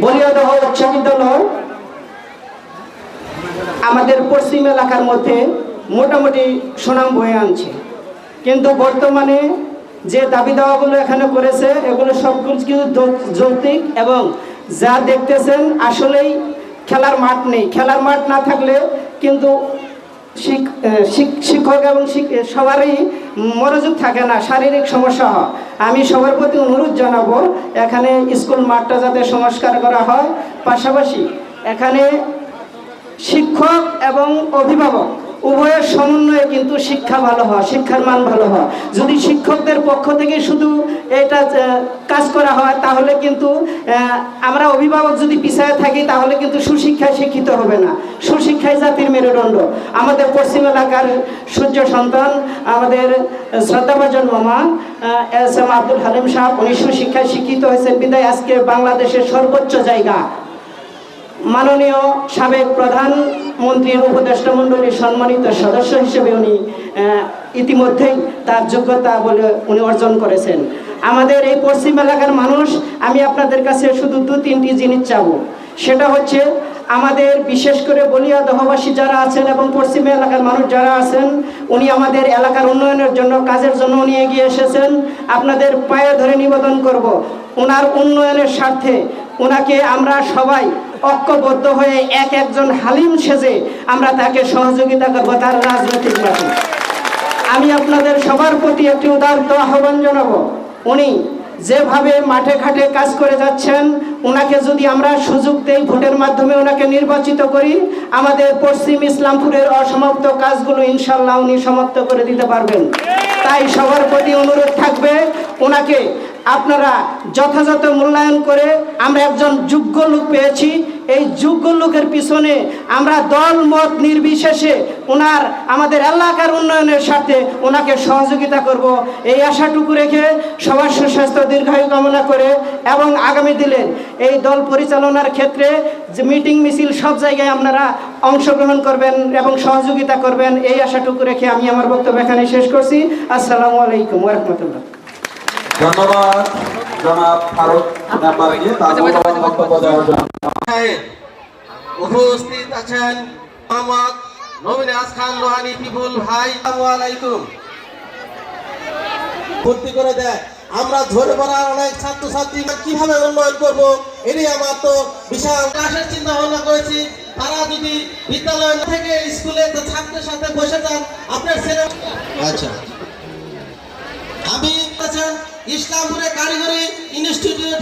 বলিয়াদহ উচ্চ বিদ্যালয় আমাদের পশ্চিম এলাকার মধ্যে মোটামুটি সুনাম বয়ে আনছে। কিন্তু বর্তমানে যে দাবি দাওয়াগুলো এখানে করেছে, এগুলো কিন্তু যৌ- যৌক্তিক এবং যা দেখতেছেন আসলেই খেলার মাঠ নেই। খেলার মাঠ না থাকলে কিন্তু শিক্ষক এবং সবারই মনোযোগ থাকে না, শারীরিক সমস্যা হয়। আমি সবার প্রতি অনুরোধ জানাব, এখানে স্কুল মাঠটা যাতে সংস্কার করা হয়। পাশাপাশি এখানে শিক্ষক এবং অভিভাবক, উভয়ের সমন্বয়ে কিন্তু শিক্ষা ভালো হয়, শিক্ষার মান ভালো হয়। যদি শিক্ষকদের পক্ষ থেকে শুধু এটা কাজ করা হয়, তাহলে কিন্তু আমরা অভিভাবক যদি পিছায় থাকি, তাহলে কিন্তু সুশিক্ষায় শিক্ষিত হবে না। সুশিক্ষায় জাতির মেরুদণ্ড। আমাদের পশ্চিম এলাকার সূর্য সন্তান, আমাদের শ্রদ্ধাভাজন মামা এস এম আব্দুল হালিম সাহেব উনিশশো শিক্ষায় শিক্ষিত হয়েছেন। বিদায়, আজকে বাংলাদেশের সর্বোচ্চ জায়গা। মাননীয় সাবেক প্রধানমন্ত্রীর উপদেষ্টা মণ্ডলীর সম্মানিত সদস্য হিসেবে উনি ইতিমধ্যেই তার যোগ্যতা বলে উনি অর্জন করেছেন। আমাদের এই পশ্চিম এলাকার মানুষ, আমি আপনাদের কাছে শুধু দু তিনটি জিনিস চাবো। সেটা হচ্ছে আমাদের, বিশেষ করে বলিয়া দহবাসী যারা আছেন এবং পশ্চিম এলাকার মানুষ যারা আছেন, উনি আমাদের এলাকার উন্নয়নের জন্য, কাজের জন্য উনি এগিয়ে এসেছেন। আপনাদের পায়ে ধরে নিবেদন করব ওনার উন্নয়নের স্বার্থে। ওনাকে আমরা সবাই ঐক্যবদ্ধ হয়ে এক একজন হালিম সেজে আমরা তাকে সহযোগিতা করব তার রাজনৈতিক আমি আপনাদের সবার প্রতি একটি উদারত আহ্বান জানাব। উনি যেভাবে মাঠে ঘাটে কাজ করে যাচ্ছেন ওনাকে যদি আমরা সুযোগ দেই ভোটের মাধ্যমে ওনাকে নির্বাচিত করি, আমাদের পশ্চিম ইসলামপুরের অসমাপ্ত কাজগুলো ইনশাল্লাহ উনি সমাপ্ত করে দিতে পারবেন। তাই সবার প্রতি অনুরোধ থাকবে ওনাকে আপনারা যথাযথ মূল্যায়ন করে আমরা একজন যোগ্য লোক পেয়েছি এই যোগ্য লোকের পিছনে আমরা দল মত নির্বিশেষে ওনার আমাদের এলাকার উন্নয়নের সাথে ওনাকে সহযোগিতা করব। এই আশাটুকু রেখে সবার সুস্বাস্থ্য দীর্ঘায়ু কামনা করে এবং আগামী দিনের এই দল পরিচালনার ক্ষেত্রে যে মিটিং মিছিল সব জায়গায় আপনারা অংশগ্রহণ করবেন এবং সহযোগিতা করবেন। এই আশাটুকু রেখে আমি আমার বক্তব্য এখানে শেষ করছি। আসসালামু আলাইকুম রহমতুল্লাহ ধন্যবাদ জনাব ফারুক মেম্বারকে তার বক্তব্য দেওয়ার জন্য সাহেব, উপস্থিত আছেন মোহাম্মদ নবীনাজ খান লোহানি পিপুল ভাই আলাইকুম। ভর্তি করে দেয়। আমরা ধরে পড়ার অনেক ছাত্রছাত্রী কীভাবে উন্নয়ন করব আমার তো বিশাল ক্লাসের চিন্তা ভাবনা করেছি। তারা যদি বিদ্যালয় থেকে স্কুলে ছাত্রের সাথে বসে যান আপনার ছেলে আচ্ছা। আমি ইসলামপুরে কারিগরি ইনস্টিটিউট